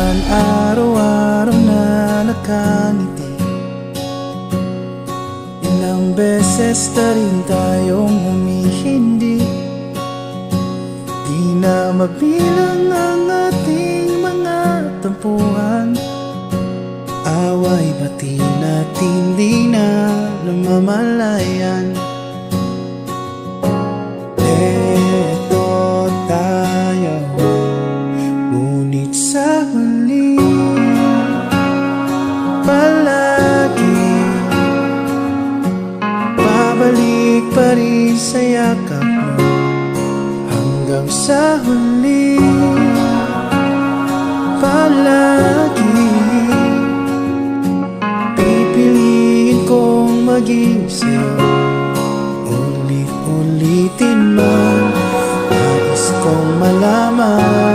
man araw-araw na nakangiti. Ilang beses na rin tayong humihindi. Di na mabilang ang ating mga tampuhan. Away bati natin di na namamalayan sa yakap mo Hanggang sa huli. Palagi Pipiliin kong maging sa'yo Ulit-ulitin man Nais kong malaman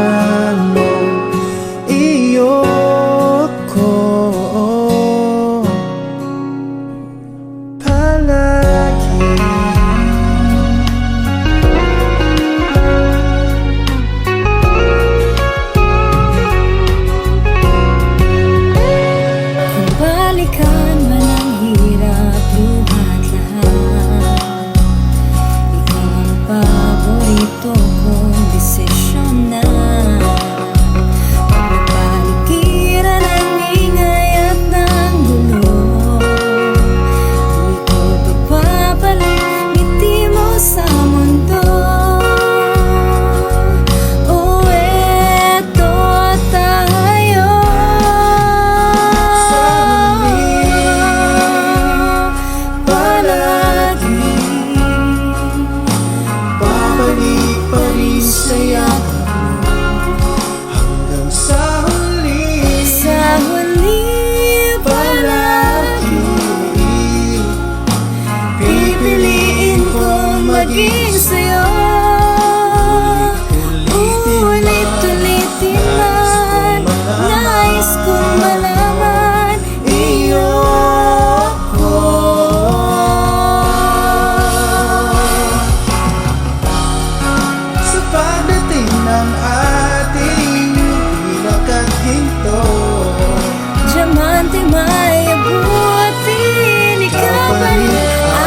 Diamante may abutin Ikaw pa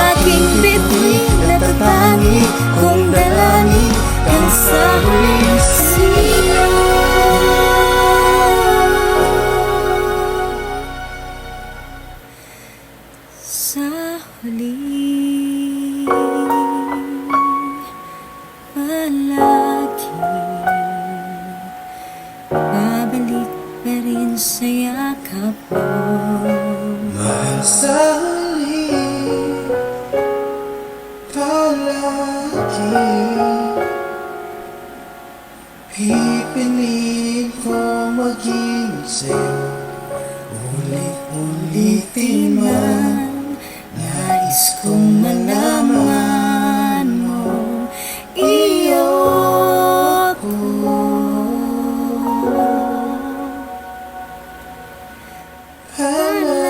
aking bituin Natatangi kong dalangin Ang sa huling siya Sa huli mo Mahal sa huli Palagi. Pipiliin ko maging sa'yo. Ulit-ulitin man Hello.